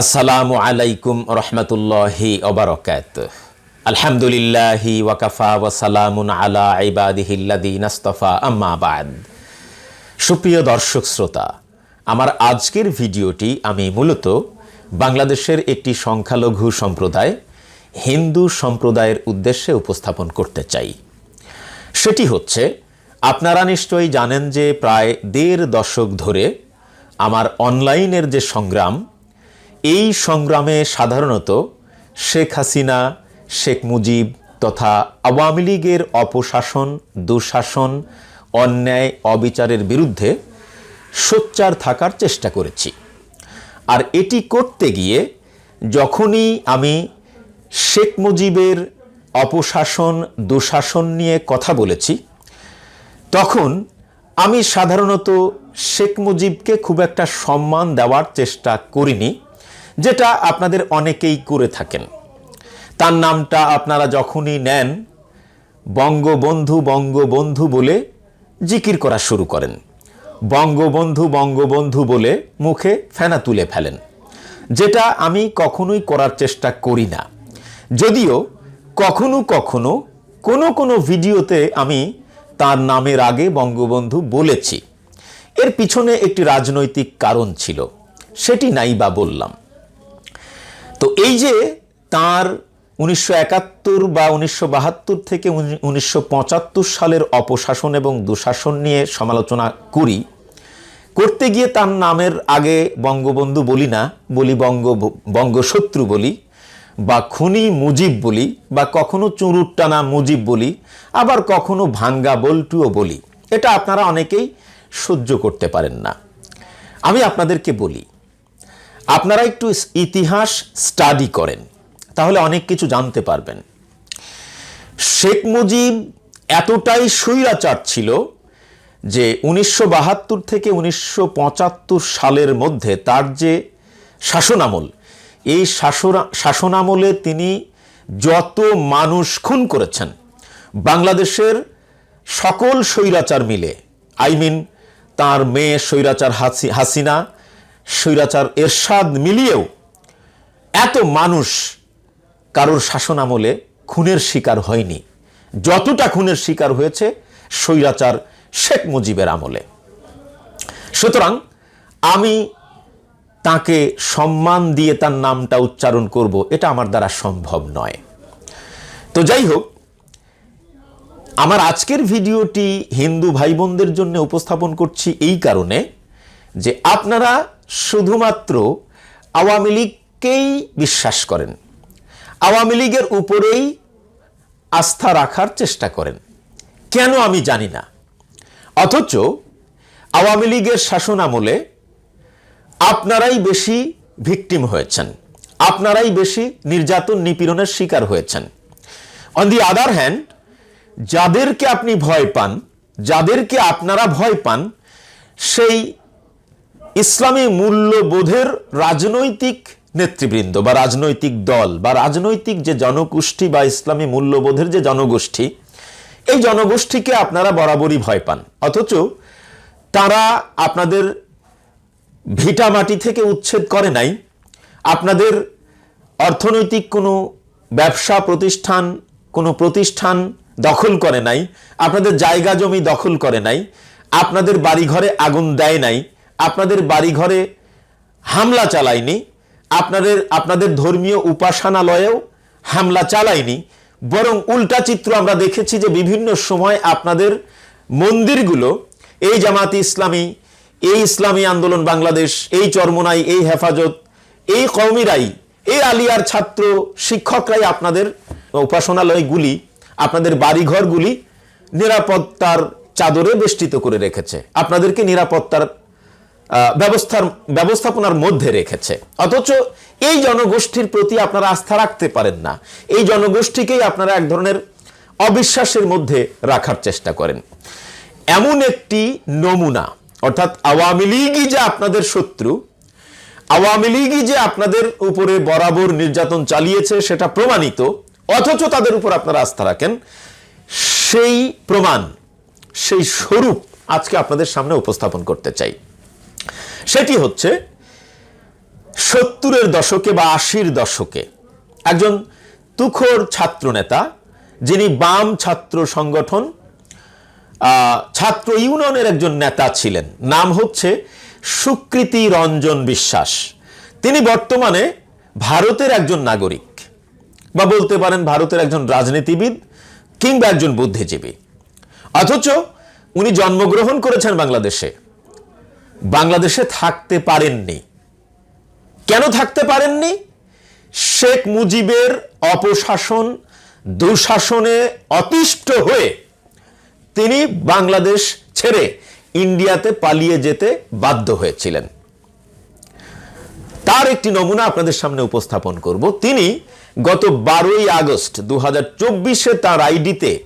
আসসালামু আলাইকুম রহমতুল্লাহি অবরকাত আলহামদুলিল্লাহি ওয়াকাফা ওয়াসালামুন আলা ইবাদিহিল্লাদিন আস্তফা আম্মা বাদ। সুপ্রিয় দর্শক শ্রোতা, আমার আজকের ভিডিওটি আমি মূলত বাংলাদেশের একটি সংখ্যালঘু সম্প্রদায়, হিন্দু সম্প্রদায়ের উদ্দেশ্যে উপস্থাপন করতে চাই। সেটি হচ্ছে, আপনারা নিশ্চয়ই জানেন যে প্রায় দেড় দশক ধরে আমার অনলাইনের যে সংগ্রাম এই সংগ্রামে সাধারণত শেখ হাসিনা, শেখ মুজিব তথা আওয়ামী লীগের অপশাসন, দুঃশাসন, অন্যায়, অবিচারের বিরুদ্ধে সোচ্চার থাকার চেষ্টা করেছি। আর এটি করতে গিয়ে যখনই আমি শেখ মুজিবের অপশাসন, দুঃশাসন নিয়ে কথা বলেছি, তখন আমি সাধারণত শেখ মুজিবকে খুব একটা সম্মান দেওয়ার চেষ্টা করিনি। যেটা আপনাদের অনেকেই করে থাকেন। তার নামটা আপনারা যখনই নেন, বঙ্গবন্ধু বঙ্গবন্ধু বলে জিকির করা শুরু করেন। বঙ্গবন্ধু বঙ্গবন্ধু বলে মুখে ফেনা তুলে ফেলেন। যেটা আমি কখনোই করার চেষ্টা করি না। যদিও কখনো কখনো কোনো কোনো ভিডিওতে আমি তার নামের আগে বঙ্গবন্ধু বলেছি। এর পিছনে একটি রাজনৈতিক কারণ ছিল, সেটি নাই বা বললাম। তো এই যে তার উনিশশো একাত্তর বা উনিশশো বাহাত্তর থেকে উনিশশো পঁচাত্তর সালের অপশাসন এবং দুঃশাসন নিয়ে সমালোচনা করি, করতে গিয়ে তার নামের আগে বঙ্গবন্ধু বলি না, বলি বঙ্গ বঙ্গশত্রু বলি, বা খুনি মুজিব বলি, বা কখনো চুরুট টানা মুজিব বলি, আবার কখনো ভাঙ্গা বল্টুও বলি। এটা আপনারা অনেকেই সহ্য করতে পারেন না। আমি আপনাদেরকে বলি আপনারা একটু ইতিহাস স্টাডি করেন, তাহলে অনেক কিছু জানতে পারবেন। শেখ মুজিব এতটাই স্বৈরাচার ছিল যে উনিশশো বাহাত্তর থেকে উনিশশো পঁচাত্তর সালের মধ্যে তার যে শাসনামল, এই শাসনা, শাসনামলে তিনি যত মানুষ খুন করেছেন, বাংলাদেশের সকল স্বৈরাচার মিলে, আই মিন তার মেয়ে স্বৈরাচার হাসিনা স্বৈরাচার এরশাদ মিলিয়েও এত মানুষ কারোর শাসন আমলে খুনের শিকার হয়নি। যতটা খুনের শিকার হয়েছে স্বৈরাচার শেখ মুজিবের আমলে। সুতরাং আমি তাকে সম্মান দিয়ে তার নামটা উচ্চারণ করব, এটা আমার দ্বারা সম্ভব নয়। তো যাই হোক, আমার আজকের ভিডিওটি হিন্দু ভাই বোনদের জন্য উপস্থাপন করছি এই কারণে যে আপনারা শুধুমাত্র আওয়ামী লীগকেই বিশ্বাস করেন। আওয়ামী লীগের উপরেই আস্থা রাখার চেষ্টা করেন। কেন আমি জানি না। অথচ আওয়ামী লীগের শাসন আমলে আপনারাই বেশি ভিকটিম হয়েছেন। আপনারাই বেশি নির্যাতন নিপীড়নের শিকার হয়েছেন। অন দি আদার হ্যান্ড যাদেরকে আপনি ভয় পান, যাদেরকে আপনারা ভয় পান, সেই ইসলামী মূল্যবোধের রাজনৈতিক নেতৃবৃন্দ বা রাজনৈতিক দল বা রাজনৈতিক যে জনগোষ্ঠী বা ইসলামী মূল্যবোধের যে জনগোষ্ঠী, এই জনগোষ্ঠীকে আপনারা বরাবরই ভয় পান। অথচ তারা আপনাদের ভিটা মাটি থেকে উচ্ছেদ করে নাই। আপনাদের অর্থনৈতিক কোনো ব্যবসা প্রতিষ্ঠান, কোনো প্রতিষ্ঠান দখল করে নাই। আপনাদের জায়গা জমি দখল করে নাই। আপনাদের বাড়িঘরে আগুন দেয় নাই। আপনাদের বাড়িঘরে হামলা চালায়নি, আপনাদের আপনাদের ধর্মীয় উপাসনালয়েও হামলা চালায়নি, বরং উল্টা চিত্র আমরা দেখেছি যে বিভিন্ন সময় আপনাদের মন্দিরগুলো, এই জামাতি ইসলামী, এই ইসলামী আন্দোলন বাংলাদেশ, এই চরমোনাই, এই হেফাজত, এই কৌমিরাই এই আলিয়ার ছাত্র শিক্ষকরাই আপনাদের উপাসনালয়গুলি, আপনাদের বাড়িঘরগুলি নিরাপত্তার চাদরে বেষ্টিত করে রেখেছে। আপনাদেরকে নিরাপত্তার ব্যবস্থার, ব্যবস্থাপনার মধ্যে রেখেছে। অথচ এই জনগোষ্ঠীর প্রতি আপনারা আস্থা রাখতে পারেন না। এই জনগোষ্ঠীকেই আপনারা এক ধরনের অবিশ্বাসের মধ্যে রাখার চেষ্টা করেন। এমন একটি নমুনা, অর্থাৎ আওয়ামী লীগই যে আপনাদের শত্রু, আওয়ামী লীগই যে আপনাদের উপরে বরাবর নির্যাতন চালিয়েছে, সেটা প্রমাণিত, অথচ তাদের উপর আপনারা আস্থা রাখেন। সেই প্রমাণ, সেই স্বরূপ আজকে আপনাদের সামনে উপস্থাপন করতে চাই। সেটি হচ্ছে সত্তরের দশকে বা আশির দশকে একজন তুখোর ছাত্রনেতা যিনি বাম ছাত্র সংগঠন ছাত্র ইউনিয়নের একজন নেতা ছিলেন। নাম হচ্ছে সুকৃতি রঞ্জন বিশ্বাস। তিনি বর্তমানে ভারতের একজন নাগরিক বা বলতে পারেন ভারতের একজন রাজনীতিবিদ কিংবা একজন বুদ্ধিজীবী। অথচ উনি জন্মগ্রহণ করেছেন বাংলাদেশে। বাংলাদেশে থাকতে পারেননি। কেন থাকতে পারেননি? শেখ মুজিবের অপশাসন, দুঃশাসনে অতিষ্ঠ হয়ে তিনি বাংলাদেশ ছেড়ে ইন্ডিয়াতে পালিয়ে যেতে বাধ্য হয়েছিলেন। তার একটি নমুনা আপনাদের সামনে উপস্থাপন করব। তিনি গত বারোই আগস্ট দু তার আইডিতে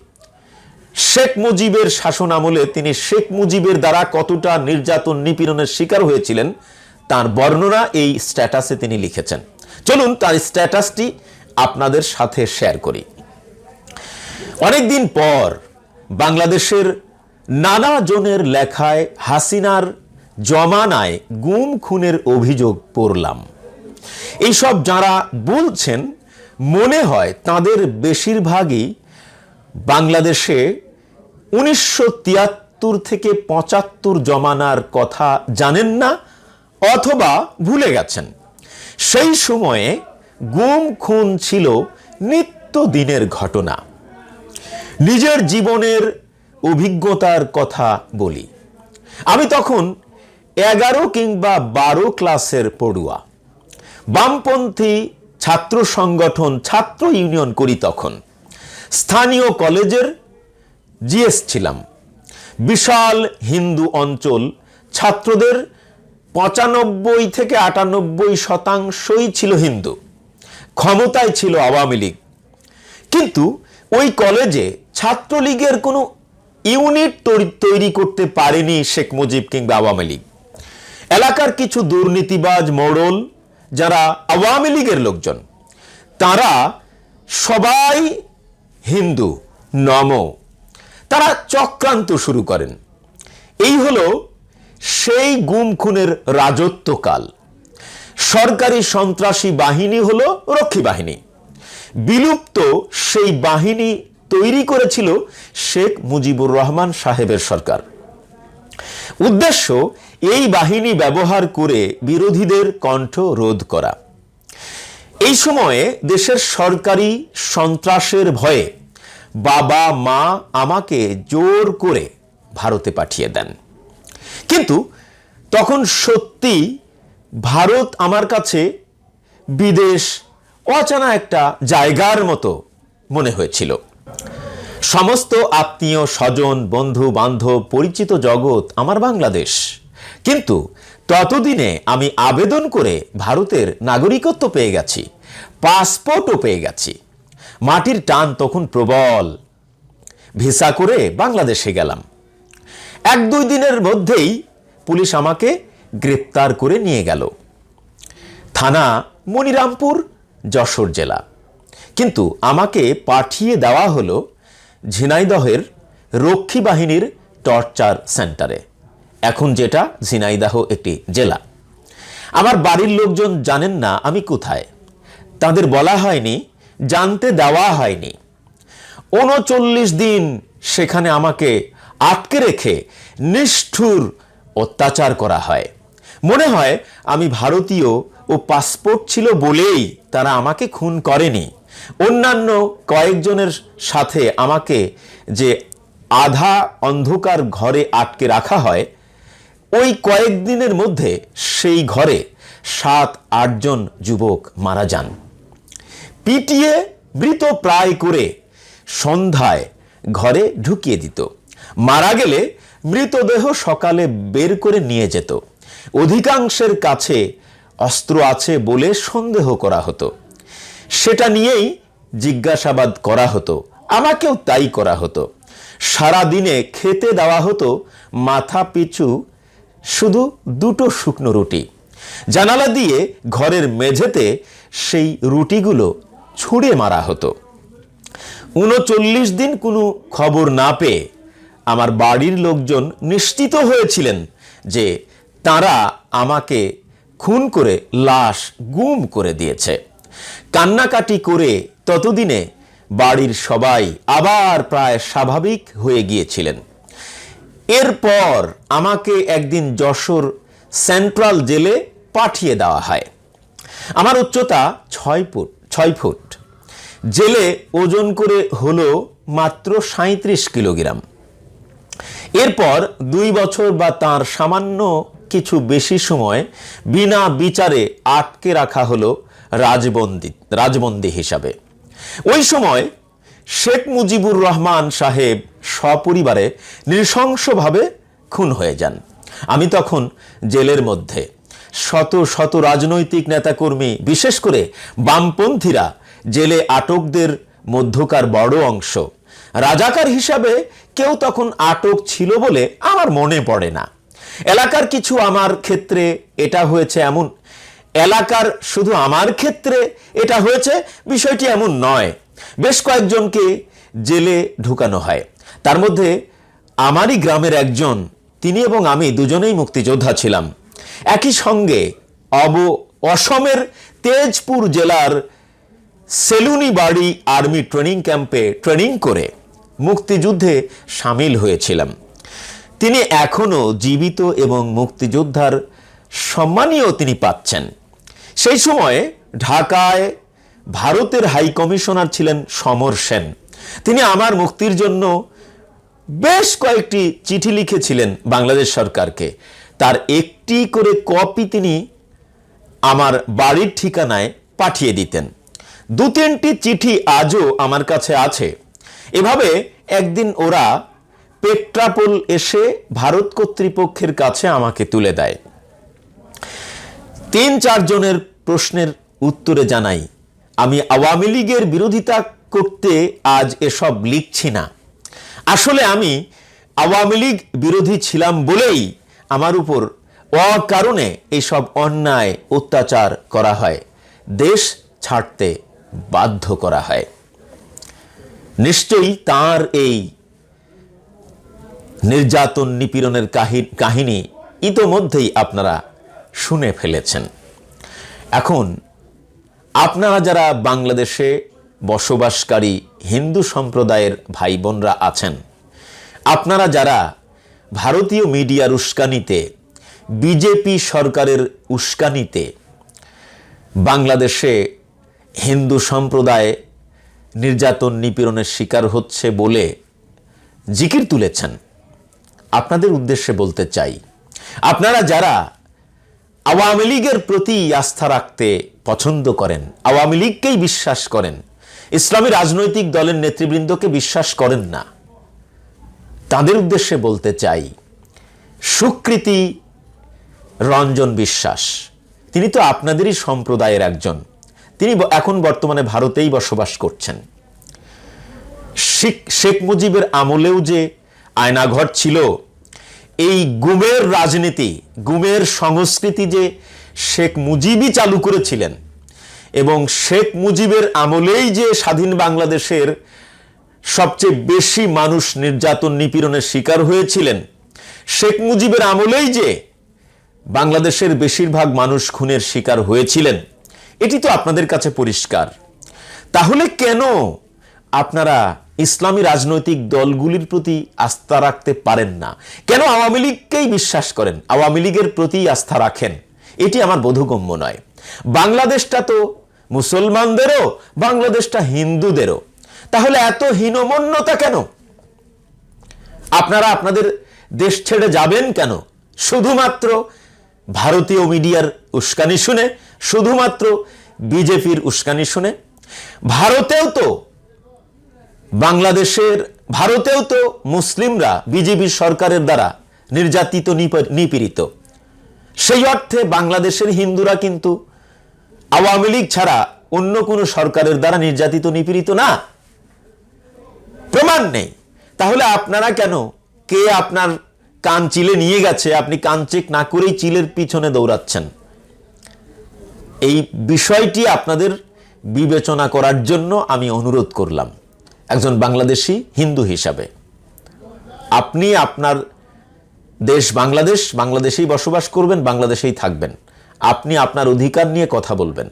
শেখ মুজিবের শাসন আমলে তিনি শেখ মুজিবের দ্বারা কতটা নির্যাতন নিপীড়নের শিকার হয়েছিলেন, তার বর্ণনা এই স্ট্যাটাসে তিনি লিখেছেন। চলুন তার স্ট্যাটাসটি আপনাদের সাথে শেয়ার করি। অনেকদিন পর বাংলাদেশের নানা জনের লেখায় হাসিনার জমানায় গুম খুনের অভিযোগ পড়লাম। এইসব যারা বলছেন, মনে হয় তাদের বেশিরভাগই বাংলাদেশে উনিশশো তিয়াত্তর থেকে পঁচাত্তর জমানার কথা জানেন না অথবা ভুলে গেছেন। সেই সময়ে গুম, খুন ছিল নিত্যদিনের ঘটনা। নিজের জীবনের অভিজ্ঞতার কথা বলি। আমি তখন এগারো কিংবা বারো ক্লাসের পড়ুয়া। বামপন্থী ছাত্র সংগঠন, ছাত্র ইউনিয়ন করি তখন। স্থানীয় কলেজের জিএস ছিলাম। বিশাল হিন্দু অঞ্চল, ছাত্রদের পঁচানব্বই থেকে আটানব্বই শতাংশই ছিল হিন্দু। ক্ষমতায় ছিল আওয়ামী লীগ। কিন্তু ওই কলেজে ছাত্রলীগের কোনো ইউনিট তৈরি- করতে পারেনি শেখ মুজিব কিংবা আওয়ামী লীগ। এলাকার কিছু দুর্নীতিবাজ মোড়ল যারা আওয়ামী লীগের লোকজন, তারা সবাই হিন্দু, নম। তারা চক্রান্ত শুরু করেন। এই হলো সেই গুম খুনের রাজত্বকাল। সরকারি সন্ত্রাসী বাহিনী হল রক্ষী বাহিনী। বিলুপ্ত সেই বাহিনী তৈরি করেছিল শেখ মুজিবুর রহমান সাহেবের সরকার। উদ্দেশ্য, এই বাহিনী ব্যবহার করে বিরোধীদের কণ্ঠ রোধ করা। এই সময়ে দেশের সরকারি সন্ত্রাসের ভয়ে বাবা, মা আমাকে জোর করে ভারতে পাঠিয়ে দেন। কিন্তু তখন সত্যি ভারত আমার কাছে বিদেশ অচানা একটা জায়গার মতো মনে হয়েছিল। সমস্ত আত্মীয় স্বজন বন্ধু বান্ধব পরিচিত জগৎ, আমার বাংলাদেশ। কিন্তু ততদিনে আমি আবেদন করে ভারতের নাগরিকত্ব পেয়ে গেছি, পাসপোর্টও পেয়ে গেছি। মাটির টান তখন প্রবল। ভিসা করে বাংলাদেশে গেলাম। এক দুই দিনের মধ্যেই পুলিশ আমাকে গ্রেপ্তার করে নিয়ে গেল। থানা, মনিরামপুর, যশোর জেলা। কিন্তু আমাকে পাঠিয়ে দেওয়া হলো ঝিনাইদহের রক্ষী বাহিনীর টর্চার সেন্টারে। এখন যেটা ঝিনাইদাহ একটি জেলা। আমার বাড়ির লোকজন জানেন না আমি কোথায়। তাদের বলা হয়নি, জানতে দেওয়া হয়নি। উনচল্লিশ দিন সেখানে আমাকে আটকে রেখে নিষ্ঠুর অত্যাচার করা হয়। মনে হয় আমি ভারতীয় ও পাসপোর্ট ছিল বলেই তারা আমাকে খুন করেনি। অন্যান্য কয়েকজনের সাথে আমাকে যে আধা অন্ধকার ঘরে আটকে রাখা হয় ওই কয়েকদিনের মধ্যে সেই ঘরে সাত আটজন যুবক মারা যান। পিটিয়ে মৃত প্রায় করে সন্ধ্যায় ঘরে ঢুকিয়ে দিত। মারা গেলে মৃতদেহ সকালে বের করে নিয়ে যেত। অধিকাংশের কাছে অস্ত্র আছে বলে সন্দেহ করা হতো। সেটা নিয়েই জিজ্ঞাসাবাদ করা হতো, আমাকেও তাই করা হতো। সারা দিনে খেতে দেওয়া হতো, মাথা পিছু শুধু দুটো শুকনো রুটি। জানালা দিয়ে ঘরের মেঝেতে সেই রুটিগুলো ছুঁড়ে মারা হতো। উনচল্লিশ দিন কোনো খবর না পেয়ে আমার বাড়ির লোকজন নিশ্চিত হয়েছিলেন যে তারা আমাকে খুন করে লাশ গুম করে দিয়েছে। কান্নাকাটি করে ততদিনে বাড়ির সবাই আবার প্রায় স্বাভাবিক হয়ে গিয়েছিলেন। এরপর আমাকে একদিন যশোর সেন্ট্রাল জেলে পাঠিয়ে দেওয়া হয়। আমার উচ্চতা ছয় ফুট ছয় ফুট। জেলে ওজন করে হলো মাত্র সাঁত্রিশ কিলোগ্রাম। এরপর দুই বছর বা তার সামান্য কিছু বেশি সময় বিনা বিচারে আটকে রাখা হলো রাজবন্দি রাজবন্দি হিসাবে। ওই সময় শেখ মুজিবুর রহমান সাহেব সপরিবারে নৃশংসভাবে খুন হয়ে যান। আমি তখন জেলের মধ্যে। শত শত রাজনৈতিক নেতাকর্মী, বিশেষ করে বামপন্থীরা জেলে আটকদের মধ্যকার বড় অংশ। রাজাকার হিসাবে কেউ তখন আটক ছিল বলে আমার মনে পড়ে না। এলাকার কিছু আমার ক্ষেত্রে এটা হয়েছে এমন। এলাকার শুধু আমার ক্ষেত্রে এটা হয়েছে, বিষয়টি এমন নয়। বেশ কয়েকজনকে জেলে ঢুকানো হয়। তার মধ্যে আমারই গ্রামের একজন, তিনি এবং আমি দুজনেই মুক্তিযোদ্ধা ছিলাম। একই সঙ্গে অব, অসমের তেজপুর জেলার সেলুনিবাড়ি আর্মি ট্রেনিং ক্যাম্পে ট্রেনিং করে মুক্তিযুদ্ধে সামিল হয়েছিলাম। তিনি এখনও জীবিত এবং মুক্তিযোদ্ধার সম্মানীয় তিনি পাচ্ছেন। সেই সময়ে ঢাকায় ভারতের হাই কমিশনার ছিলেন সমর সেন। তিনি আমার মুক্তির জন্য বেশ কয়েকটি চিঠি লিখেছিলেন বাংলাদেশ সরকারকে। তার একটি করে কপি তিনি আমার বাড়ির ঠিকানায় পাঠিয়ে দিতেন। দু তিনটি চিঠি আজও আমার কাছে আছে। এভাবে একদিন ওরা পেট্রাপোল এসে ভারত কর্তৃপক্ষের কাছে আমাকে তুলে দেয়। তিন চারজনের প্রশ্নের উত্তরে জানাই আমি আওয়ামী লীগের বিরোধিতা করতে আজ এসব লিখছি না। আসলে আমি আওয়ামী লীগ বিরোধী ছিলাম বলেই আমার উপর অকারণে এইসব অন্যায় অত্যাচার করা হয়, দেশ ছাড়তে বাধ্য করা হয়। নিশ্চয়ই তার এই নির্যাতন নিপীড়নের কাহি- কাহিনী ইতোমধ্যেই আপনারা শুনে ফেলেছেন। এখন আপনারা যারা বাংলাদেশে বসবাসকারী হিন্দু সম্প্রদায়ের ভাই বোনরা আছেন, আপনারা যারা ভারতীয় মিডিয়ার উস্কানিতে, বিজেপি সরকারের উস্কানিতে বাংলাদেশে হিন্দু সম্প্রদায় নির্যাতন নিপীড়নের শিকার হচ্ছে বলে জিকির তুলেছেন, আপনাদের উদ্দেশ্যে বলতে চাই, আপনারা যারা আওয়ামী লীগের প্রতি আস্থা রাখতে পছন্দ করেন, আওয়ামী লীগকেই বিশ্বাস করেন, ইসলামী রাজনৈতিক দলের নেতৃবৃন্দকে বিশ্বাস করেন না। তাদের উদ্দেশ্যে বলতে চাই, সুকৃতি রঞ্জন বিশ্বাস, তিনি তো আপনাদেরই সম্প্রদায়ের একজন, তিনি এখন বর্তমানে ভারতেই বসবাস করছেন। শেখ- মুজিবের আমলেও যে আয়নাঘর ছিল এই গুমের রাজনীতি, গুমের সংস্কৃতি যে শেখ মুজিবই চালু করেছিলেন এবং শেখ মুজিবের আমলেই যে স্বাধীন বাংলাদেশের সবচেয়ে বেশি মানুষ নির্যাতন নিপীড়নের শিকার হয়েছিলেন, শেখ মুজিবের আমলেই যে বাংলাদেশের বেশিরভাগ মানুষ খুনের শিকার হয়েছিলেন, এটি তো আপনাদের কাছে পরিষ্কার। তাহলে কেন আপনারা ইসলামী রাজনৈতিক দলগুলির প্রতি আস্থা রাখতে পারেন না। কেন আওয়ামী লীগকেই বিশ্বাস করেন? আওয়ামী লীগের প্রতি আস্থা রাখেন। এটি আমার বোধগম্য নয়। বাংলাদেশটা তো মুসলমানদেরও, বাংলাদেশটা হিন্দুদেরও। তাহলে এত হীনমন্যতা কেন? আপনারা আপনাদের দেশ ছেড়ে যাবেন কেন? শুধুমাত্র ভারতীয় মিডিয়ার উস্কানি শুনে, শুধুমাত্র বিজেপির উস্কানি শুনে। ভারতেও তো বাংলাদেশের, ভারতেও তো মুসলিমরা বিজেপি সরকারের দ্বারা নির্যাতিত নিপীড়িত। সেই অর্থে বাংলাদেশের হিন্দুরা কিন্তু আওয়ামী লীগ ছাড়া অন্য কোনো সরকারের দ্বারা নির্যাতিত, নিপীড়িত না। প্রমাণ নেই। তাহলে আপনারা কেন? কে আপনার কান চিলে নিয়ে গেছে? আপনি কান চেক না করেই চিলের পিছনে দৌড়াচ্ছেন। এই বিষয়টি আপনাদের বিবেচনা করার জন্য আমি অনুরোধ করলাম। একজন বাংলাদেশি হিন্দু হিসাবে। আপনি আপনার দেশ বাংলাদেশ, বাংলাদেশেই বসবাস করবেন, বাংলাদেশেই থাকবেন। আপনি আপনার অধিকার নিয়ে কথা বলবেন।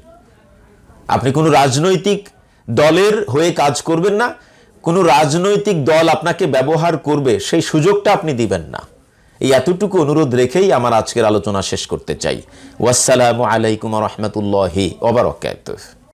আপনি কোনো রাজনৈতিক দলের হয়ে কাজ করবেন না, কোনো রাজনৈতিক দল আপনাকে ব্যবহার করবে, সেই সুযোগটা আপনি দিবেন না। এই এতটুকু অনুরোধ রেখেই আমার আজকের আলোচনা শেষ করতে চাই। ওয়াসসালামু আলাইকুম রহমতুল্লাহি ওবরকাত